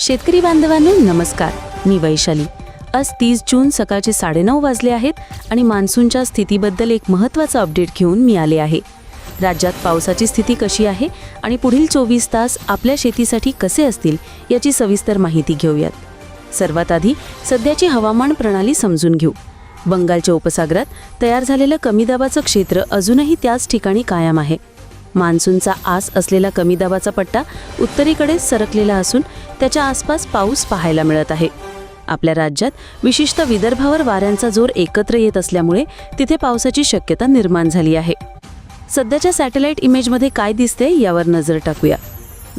शेतकरी बांधवांनो नमस्कार. मी वैशाली. आज तीस जून सकाळचे साडेनऊ वाजले आहेत आणि मान्सूनच्या स्थितीबद्दल एक महत्त्वाचं अपडेट घेऊन मी आले आहे. राज्यात पावसाची स्थिती कशी आहे आणि पुढील चोवीस तास आपल्या शेतीसाठी कसे असतील याची सविस्तर माहिती घेऊयात. सर्वात आधी सध्याची हवामान प्रणाली समजून घेऊ. बंगालच्या उपसागरात तयार झालेलं कमी दाबाचं क्षेत्र अजूनही त्याच ठिकाणी कायम आहे. मान्सूनचा आस असलेला कमी दाबाचा पट्टा उत्तरेकडे सरकलेला असून त्याच्या आसपास पाऊस पाहायला मिळत आहे. आपल्या राज्यात विशिष्ट विदर्भावर वाऱ्यांचा जोर एकत्र येत असल्यामुळे तिथे पावसाची शक्यता निर्माण झाली आहे. सध्याच्या सॅटेलाइट इमेजमध्ये काय दिसते यावर नजर टाकूया.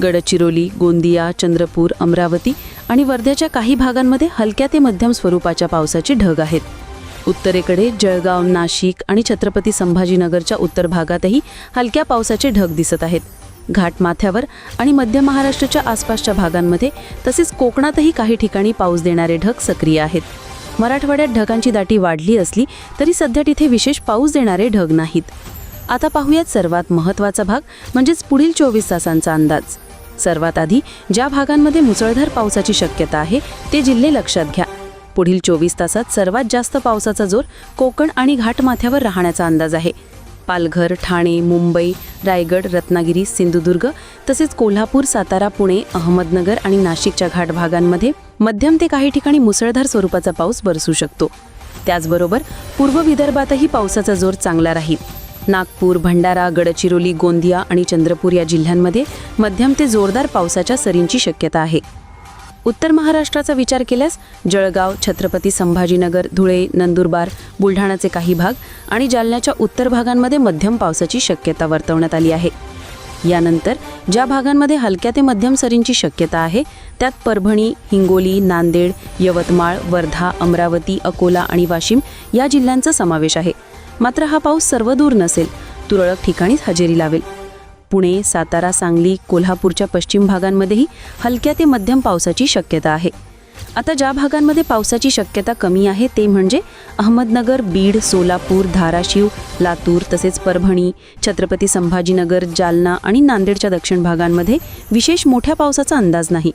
गडचिरोली गोंदिया चंद्रपूर अमरावती आणि वर्ध्याच्या काही भागांमध्ये हलक्या ते मध्यम स्वरूपाच्या पावसाची ढग आहेत. उत्तरेकडे जळगाव नाशिक आणि छत्रपती संभाजीनगरच्या उत्तर भागातही हलक्या पावसाचे ढग दिसत आहेत. घाटमाथ्यावर आणि मध्य महाराष्ट्राच्या आसपासच्या भागांमध्ये तसेच कोकणातही काही ठिकाणी पाऊस देणारे ढग सक्रिय आहेत. मराठवाड्यात ढगांची दाटी वाढली असली तरी सध्या तिथे विशेष पाऊस देणारे ढग नाहीत. आता पाहूयात सर्वात महत्त्वाचा भाग म्हणजेच पुढील चोवीस तासांचा अंदाज. सर्वात आधी ज्या भागांमध्ये मुसळधार पावसाची शक्यता आहे ते जिल्हे लक्षात घ्या. पुढील चोवीस तासात सर्वात जास्त पावसाचा जोर कोकण आणि घाटमाथ्यावर राहण्याचा अंदाज आहे. पालघर ठाणे मुंबई रायगड रत्नागिरी सिंधुदुर्ग तसेच कोल्हापूर सातारा पुणे अहमदनगर आणि नाशिकच्या घाट भागांमध्ये मध्यम ते काही ठिकाणी मुसळधार स्वरूपाचा पाऊस बरसू शकतो. त्याचबरोबर पूर्व विदर्भातही पावसाचा जोर चांगला राहील. नागपूर भंडारा गडचिरोली गोंदिया आणि चंद्रपूर या जिल्ह्यांमध्ये मध्यम ते जोरदार पावसाच्या सरींची शक्यता आहे. उत्तर महाराष्ट्राचा विचार केल्यास जळगाव छत्रपती संभाजीनगर धुळे नंदुरबार बुलढाणाचे काही भाग आणि जालन्याच्या उत्तर भागांमध्ये मध्यम पावसाची शक्यता वर्तवण्यात आली आहे. यानंतर ज्या भागांमध्ये हलक्या ते मध्यम सरींची शक्यता आहे त्यात परभणी हिंगोली नांदेड यवतमाळ वर्धा अमरावती अकोला आणि वाशिम या जिल्ह्यांचा समावेश आहे. मात्र हा पाऊस सर्वदूर नसेल तुरळक ठिकाणीच हजेरी लावेल. पुणे सातारा सांगली कोल्हापूरच्या पश्चिम भागांमध्येही हलक्या ते मध्यम पावसाची शक्यता आहे. आता ज्या भागांमध्ये पावसाची शक्यता कमी आहे ते म्हणजे अहमदनगर बीड सोलापूर धाराशिव लातूर तसेच परभणी छत्रपती संभाजीनगर जालना आणि नांदेडच्या दक्षिण भागांमध्ये विशेष मोठ्या पावसाचा अंदाज नाही.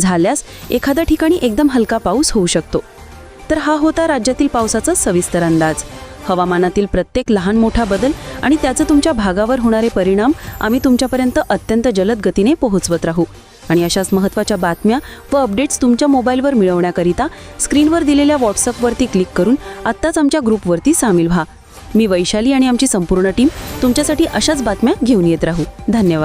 झाल्यास एखाद्या ठिकाणी एकदम हलका पाऊस होऊ शकतो. तर हा होता राज्यातील पावसाचा सविस्तर अंदाज. हवामानातील प्रत्येक लहान मोठा बदल आणि त्याचे तुमच्या भागावर होणारे परिणाम आम्ही तुमच्यापर्यंत अत्यंत जलद गतीने पोहोचवत राहू. आणि अशाच महत्त्वाच्या बातम्या व अपडेट्स तुमच्या मोबाईलवर मिळवण्याकरिता स्क्रीनवर दिलेल्या व्हॉट्सअपवरती क्लिक करून आत्ताच आमच्या ग्रुपवरती सामील व्हा. मी वैशाली आणि आमची संपूर्ण टीम तुमच्यासाठी अशाच बातम्या घेऊन येत राहू. धन्यवाद.